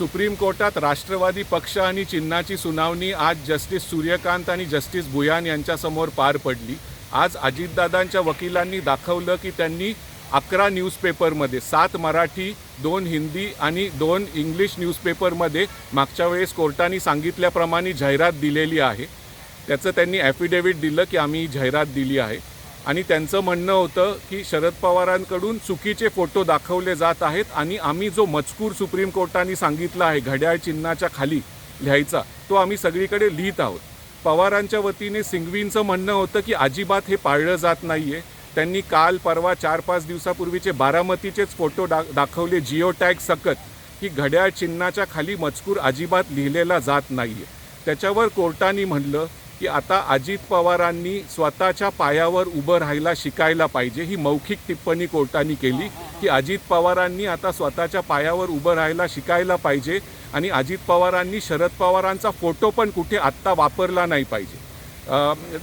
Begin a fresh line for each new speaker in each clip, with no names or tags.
Supreme कोर्टात राष्ट्रवादी पक्ष आणि चिन्हाची सुनावणी आज जस्टिस सूर्यकांत आणि जस्टिस भुयान यांच्यासमोर पार पडली. आज अजितदादांच्या वकिलांनी दाखवलं की त्यांनी अकरा न्यूजपेपरमध्ये सात मराठी दोन हिंदी आणि दोन इंग्लिश न्यूजपेपरमध्ये मागच्या वेळेस कोर्टाने सांगितल्याप्रमाणे जाहिरात दिलेली आहे. त्याचं त्यांनी ॲफिडेव्हिट दिलं की आम्ही ही जाहिरात दिली आहे. आणि त्यांचं म्हणणं होतं की शरद पवारांकडून चुकीचे फोटो दाखवले जात आहेत आणि आम्ही जो मजकूर सुप्रीम कोर्टाने सांगितला आहे घड्याळ चिन्हाच्या खाली लिहायचा तो आम्ही सगळीकडे लिहित आहोत. पवारांच्या वतीने सिंघवींचं म्हणणं होतं की अजिबात हे पाळलं जात नाही आहे त्यांनी काल परवा चार पाच दिवसापूर्वीचे बारामतीचेच फोटो डा दाखवले जिओ टॅग सकत की घड्याळ चिन्हाच्या खाली मजकूर अजिबात लिहिलेला जात नाही आहे त्याच्यावर कोर्टाने म्हणलं की आता अजित पवारांनी स्वतःच्या पायावर उभं राहायला शिकायला पाहिजे ही मौखिक टिप्पणी कोर्टाने केली की अजित पवारांनी आता स्वतःच्या पायावर उभं राहायला शिकायला पाहिजे आणि अजित पवारांनी शरद पवारांचा फोटो पण कुठे आत्ता वापरला नाही पाहिजे.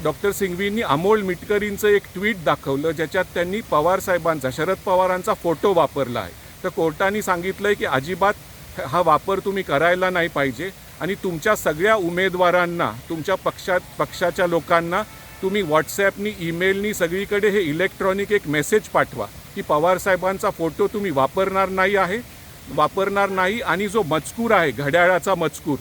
डॉक्टर सिंघवींनी अमोल मिटकरींचं एक ट्विट दाखवलं ज्याच्यात त्यांनी पवार साहेबांचा शरद पवारांचा फोटो वापरला आहे. तर कोर्टाने आहे की अजिबात हा वापर तुम्ही करायला नाही पाहिजे. आणि तुमच्या सगळ्या उमेदवारांना तुमच्या पक्षात पक्षाच्या लोकांना तुम्ही व्हॉट्सॲपनी ईमेलनी सगळीकडे हे इलेक्ट्रॉनिक एक मेसेज पाठवा की पवार साहेबांचा फोटो तुम्ही वापरणार नाही आहे वापरणार नाही आणि जो मजकूर आहे घड्याळाचा मजकूर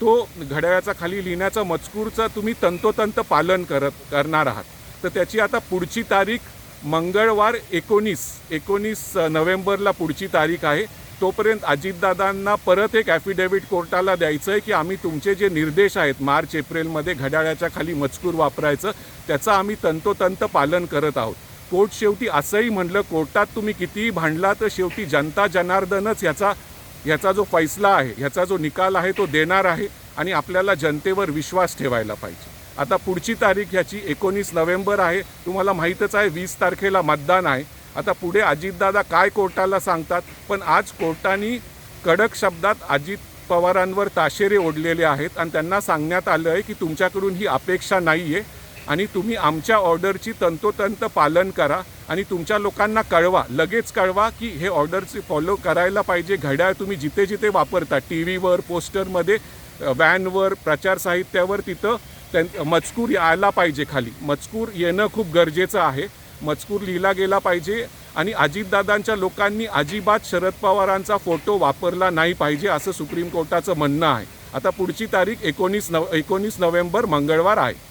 तो घड्याळाचा खाली लिहिण्याचा मजकूरचं तुम्ही तंतोतंत पालन करत करणार आहात. तर त्याची आता पुढची तारीख मंगळवार एकोणीस एकोणीस नोव्हेंबरला पुढची तारीख आहे. तोपर्यंत अजितदादांना परत एक ॲफिडेव्हिट कोर्टाला द्यायचं आहे की आम्ही तुमचे जे निर्देश आहेत मार्च एप्रिलमध्ये घड्याळाच्या खाली मजकूर वापरायचं त्याचं आम्ही तंतोतंत पालन करत आहोत. कोर्ट शेवटी असंही म्हणलं कोर्टात तुम्ही कितीही भांडला तर शेवटी जनता जनार्दनच ह्याचा ह्याचा जो फैसला आहे ह्याचा जो निकाल आहे तो देणार आहे आणि आपल्याला जनतेवर विश्वास ठेवायला पाहिजे. आता पुढची तारीख ह्याची एकोणीस नोव्हेंबर आहे. तुम्हाला माहीतच आहे वीस तारखेला मतदान आहे. आता पुढे अजितदादा काय कोर्टाला सांगतात? पण आज कोर्टाने कडक शब्दात अजित पवारांवर ताशेरे ओढलेले आहेत आणि त्यांना सांगण्यात आलं आहे की तुमच्याकडून ही अपेक्षा नाही आहे आणि तुम्ही आमच्या ऑर्डरची तंतोतंत पालन करा आणि तुमच्या लोकांना कळवा लगेच कळवा की हे ऑर्डरचे फॉलो करायला पाहिजे. घड्याळ तुम्ही जिथे जिथे वापरता टी व्हीवर पोस्टरमध्ये व्हॅनवर प्रचार साहित्यावर तिथं त्यां मजकूर यायला पाहिजे खाली. मजकूर येणं खूप गरजेचं आहे. मजकूर लिहिला गेला पाहिजे आणि अजितदादांच्या लोकांनी अजिबात शरद पवारांचा फोटो वापरला नाही पाहिजे असं सुप्रीम कोर्टाचं म्हणणं आहे. आता पुढची तारीख एकोणीस नव एकोणीस नोव्हेंबर मंगळवार आहे.